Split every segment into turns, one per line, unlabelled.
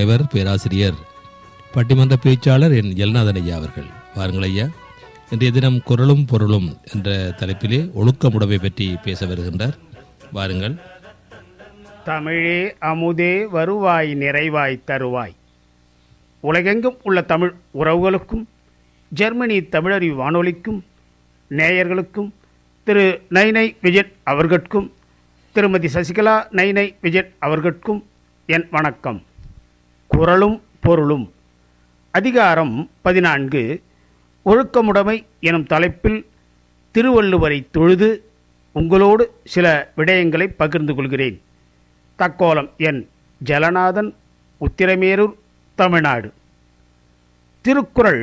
தலைவர் பேராசிரியர் பட்டிமன்ற பேச்சாளர் என் எல்நாதன் ஐயா அவர்கள் பாருங்கள் ஐயா இன்றைய தினம் குரலும் பொருளும் என்ற தலைப்பிலே ஒழுக்கமுடவை பற்றி பேச வருகின்றார் வாருங்கள்
தமிழே அமுதே வருவாய் நிறைவாய் தருவாய் உலகெங்கும் உள்ள தமிழ் உறவுகளுக்கும் ஜெர்மனி தமிழறி வானொலிக்கும் நேயர்களுக்கும் திரு நைனை விஜெட் அவர்கட்கும் திருமதி சசிகலா நைனை விஜெட் அவர்கட்கும் என் வணக்கம் குரலும் பொருளும் அதிகாரம் பதினான்கு ஒழுக்கமுடைமை எனும் தலைப்பில் திருவள்ளுவரை தொழுது உங்களோடு சில விடயங்களை பகிர்ந்து கொள்கிறேன் தக்கோலம் என் ஜலநாதன் உத்திரமேரூர் தமிழ்நாடு திருக்குறள்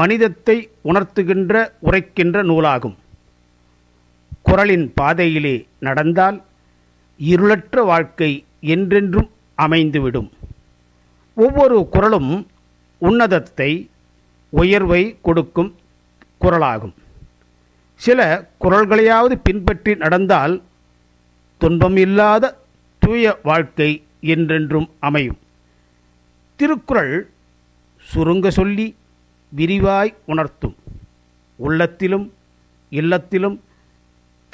மனிதத்தை உணர்த்துகின்ற உரைக்கின்ற நூலாகும் குரலின் பாதையிலே நடந்தால் இருளற்ற வாழ்க்கை என்றென்றும் அமைந்துவிடும் ஒவ்வொரு குரலும் உன்னதத்தை உயர்வை கொடுக்கும் குரலாகும் சில குரல்களையாவது பின்பற்றி நடந்தால் துன்பம் இல்லாத தூய வாழ்க்கை என்றென்றும் அமையும் திருக்குறள் சுருங்க சொல்லி விரிவாய் உணர்த்தும் உள்ளத்திலும் இல்லத்திலும்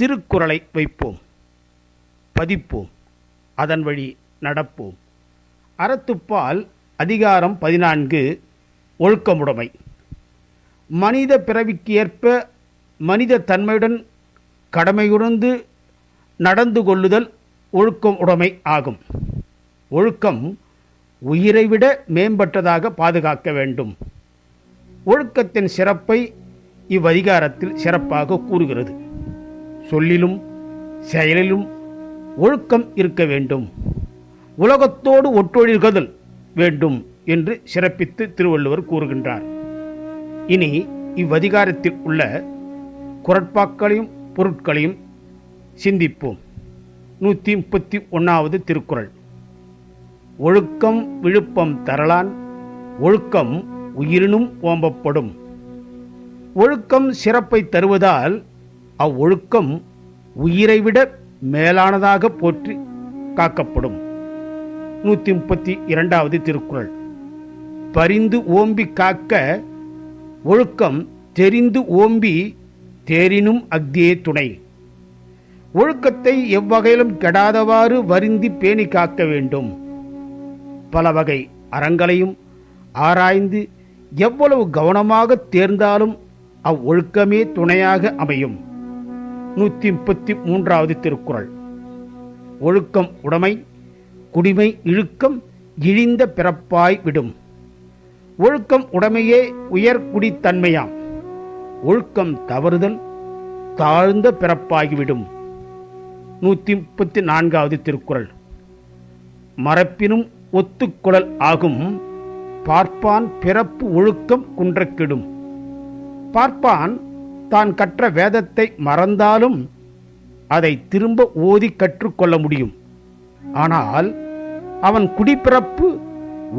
திருக்குறளை வைப்போம் பதிப்போம் அதன் வழி நடப்போம் அறத்துப்பால் அதிகாரம் பதினான்கு ஒழுக்கமுடைமை மனித பிறவிக்கு ஏற்ப மனித தன்மையுடன் கடமையுணர்ந்து நடந்து கொள்ளுதல் ஒழுக்கம் உடைமை ஆகும் ஒழுக்கம் உயிரை விட மேம்பட்டதாக பாதுகாக்க வேண்டும் ஒழுக்கத்தின் சிறப்பை இவ்வதிகாரத்தில் சிறப்பாக கூறுகிறது சொல்லிலும் செயலிலும் ஒழுக்கம் இருக்க வேண்டும் உலகத்தோடு ஒற்றொழில்கதல் வேண்டும் என்று சிறப்பித்து திருவள்ளுவர் கூறுகின்றார் இனி இவ்வதிகாரத்தில் உள்ள குரட்பாக்களையும் பொருட்களையும் சிந்திப்போம் நூற்றி முப்பத்தி ஒன்றாவது திருக்குறள் ஒழுக்கம் விழுப்பம் தரலான் ஒழுக்கம் உயிரினும் ஓம்பப்படும் ஒழுக்கம் சிறப்பை தருவதால் அவ்வொழுக்கம் உயிரை விட மேலானதாக போற்றி காக்கப்படும் நூற்றி முப்பத்தி இரண்டாவது திருக்குறள் பரிந்து ஓம்பி காக்க ஒழுக்கம் தெரிந்து ஓம்பி தேரினும் அக்தியே துணை ஒழுக்கத்தை எவ்வகையிலும் கெடாதவாறு வருந்தி பேணி காக்க வேண்டும் பல வகை அறங்களையும் ஆராய்ந்து எவ்வளவு கவனமாக தேர்ந்தாலும் அவ்வொழுக்கமே துணையாக அமையும் நூற்றி முப்பத்தி மூன்றாவது திருக்குறள் ஒழுக்கம் உடமை குடிமை இழுக்கம் இழிந்த பிறப்பாய் விடும் ஒழுக்கம் உடமையே உயர்குடித்தன்மையாம் ஒழுக்கம் தவறுதல் தாழ்ந்த பிறப்பாகிவிடும் நூற்றி முப்பத்தி நான்காவது திருக்குறள் மறப்பினும் ஒத்துக்குழல் ஆகும் பார்ப்பான் பிறப்பு ஒழுக்கம் குன்றக்கிடும் பார்ப்பான் தான் கற்ற வேதத்தை மறந்தாலும் அதை திரும்ப ஓதி கற்றுக்கொள்ள முடியும் ஆனால் அவன் குடிப்பிறப்பு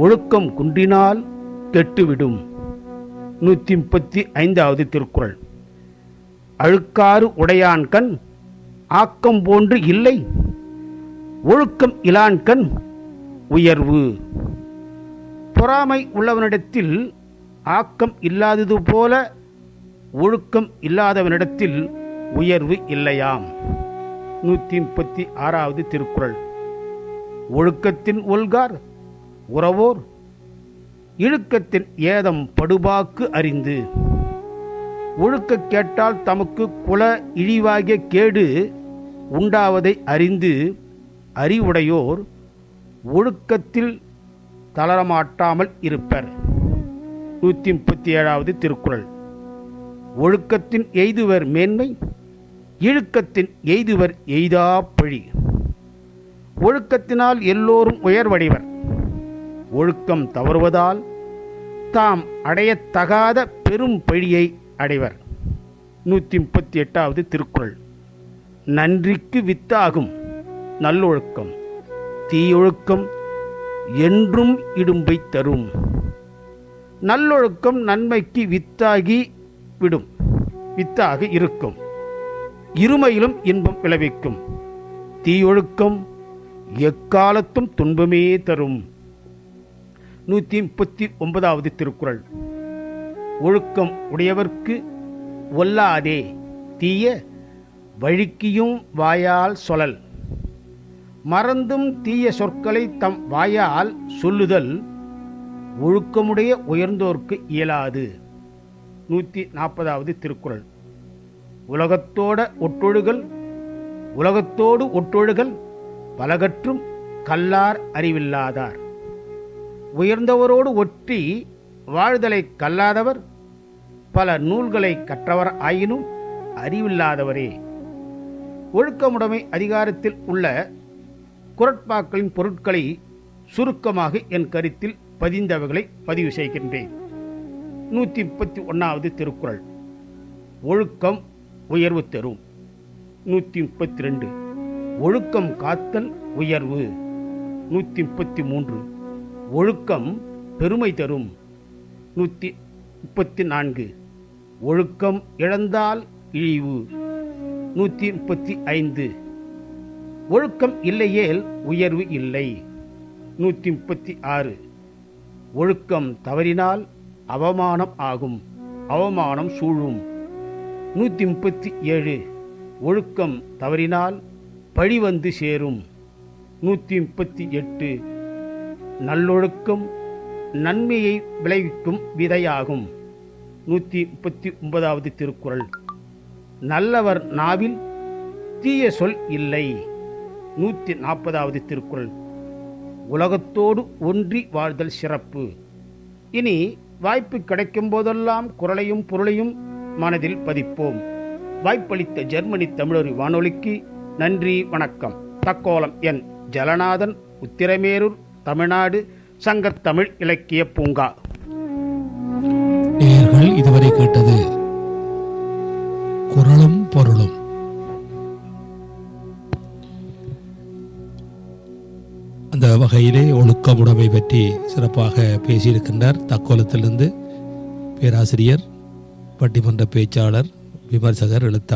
ஒழுக்கம் குன்றினால் கெட்டுவிடும் நூற்றி முப்பத்தி ஐந்தாவது திருக்குறள் அழுக்காறு உடையான் கண் ஆக்கம் போன்று இல்லை ஒழுக்கம் இலான் கண் உயர்வு பொறாமை உள்ளவனிடத்தில் ஆக்கம் இல்லாதது போல ஒழுக்கம் இல்லாதவனிடத்தில் உயர்வு இல்லையாம் நூற்றி முப்பத்தி ஆறாவது திருக்குறள் ஒழுக்கத்தின் ஒல்கார் உறவோர் இழுக்கத்தின் ஏதம் படுபாக்கு அறிந்து ஒழுக்க கேட்டால் தமக்கு குல இழிவாகிய கேடு உண்டாவதை அறிந்து அறிவுடையோர் ஒழுக்கத்தில் தளரமாட்டாமல் இருப்பர் நூற்றி முப்பத்தி ஏழாவது திருக்குறள் ஒழுக்கத்தின் எய்துவர் மேன்மை இழுக்கத்தின் எய்துவர் எய்தா பழி ஒழுக்கத்தினால் எல்லோரும் உயர்வடைவர் ஒழுக்கம் தவறுவதால் தாம் அடையத்தகாத பெரும் பழியை அடைவர் நூற்றி முப்பத்தி எட்டாவது திருக்குறள் நன்றிக்கு வித்தாகும் நல்லொழுக்கம் தீயொழுக்கம் என்றும் இடும்பை தரும் நல்லொழுக்கம் நன்மைக்கு வித்தாகி விடும் வித்தாக இருக்கும் இருமையிலும் இன்பம் விளைவிக்கும் தீயொழுக்கம் எக்காலத்தும் துன்பமே தரும் நூற்றி முப்பத்தி ஒன்பதாவது திருக்குறள் ஒழுக்கம் உடையவர்க்கு ஒல்லாதே தீய வழுக்கியும் வாயால் சொலல் மறந்தும் தீய சொற்களை தம் வாயால் சொல்லுதல் ஒழுக்கமுடைய உயர்ந்தோர்க்கு இயலாது நூற்றி நாற்பதாவது திருக்குறள் உலகத்தோட ஒட்டொழுகல் உலகத்தோடு ஒட்டொழுகல் பலகற்றும் கல்லார் அறிவில்லாதார் உயர்ந்தவரோடு ஒற்றி வாழ்தலை கல்லாதவர் பல நூல்களை கற்றவர் ஆயினும் அறிவில்லாதவரே ஒழுக்கமுடைமை அதிகாரத்தில் உள்ள குரட்பாக்களின் பொருட்களை சுருக்கமாக என் கருத்தில் பதிந்தவர்களை பதிவு செய்கின்றேன் நூற்றி முப்பத்தி ஒன்றாவது திருக்குறள் ஒழுக்கம் உயர்வு தரும் நூற்றி முப்பத்தி ரெண்டு ஒழுக்கம் காத்தல் உயர்வு நூற்றி முப்பத்தி மூன்று ஒழுக்கம் பெருமை தரும் நூற்றி முப்பத்தி நான்கு ஒழுக்கம் இழந்தால் இழிவு நூற்றி முப்பத்தி ஐந்து ஒழுக்கம் இல்லையேல் உயர்வு இல்லை நூற்றி முப்பத்தி ஆறு ஒழுக்கம் தவறினால் அவமானம் ஆகும் அவமானம் சூழும் நூற்றி முப்பத்தி ஏழு ஒழுக்கம் தவறினால் பழி வந்து சேரும் நூற்றி முப்பத்தி எட்டு நல்லொழுக்கம் நன்மையை விளைவிக்கும் விதையாகும் நூற்றி முப்பத்தி ஒன்பதாவது திருக்குறள் நல்லவர் நாவில் தீய சொல் இல்லை நூற்றி நாற்பதாவது திருக்குறள் உலகத்தோடு ஒன்றி வாழ்தல் சிறப்பு இனி வாய்ப்பு கிடைக்கும் போதெல்லாம் குரலையும் பொருளையும் மனதில் பதிப்போம் வாய்ப்பளித்த ஜெர்மனி தமிழர் வானொலிக்கு நன்றி வணக்கம் தக்கோலம் என் ஜலநாதன் உத்திரமேரூர் தமிழ்நாடு சங்கத்தமிழ் இலக்கிய பூங்கா நேர்கள் இதுவரை கேட்டது குரலும் பொருளும் அந்த வகையிலே ஒழுக்கமுடைமை பற்றி சிறப்பாக பேசியிருக்கின்றார் தக்கோலத்திலிருந்து பேராசிரியர் பட்டிமன்ற பேச்சாளர் விமர்சகர் எழுத்தாளர்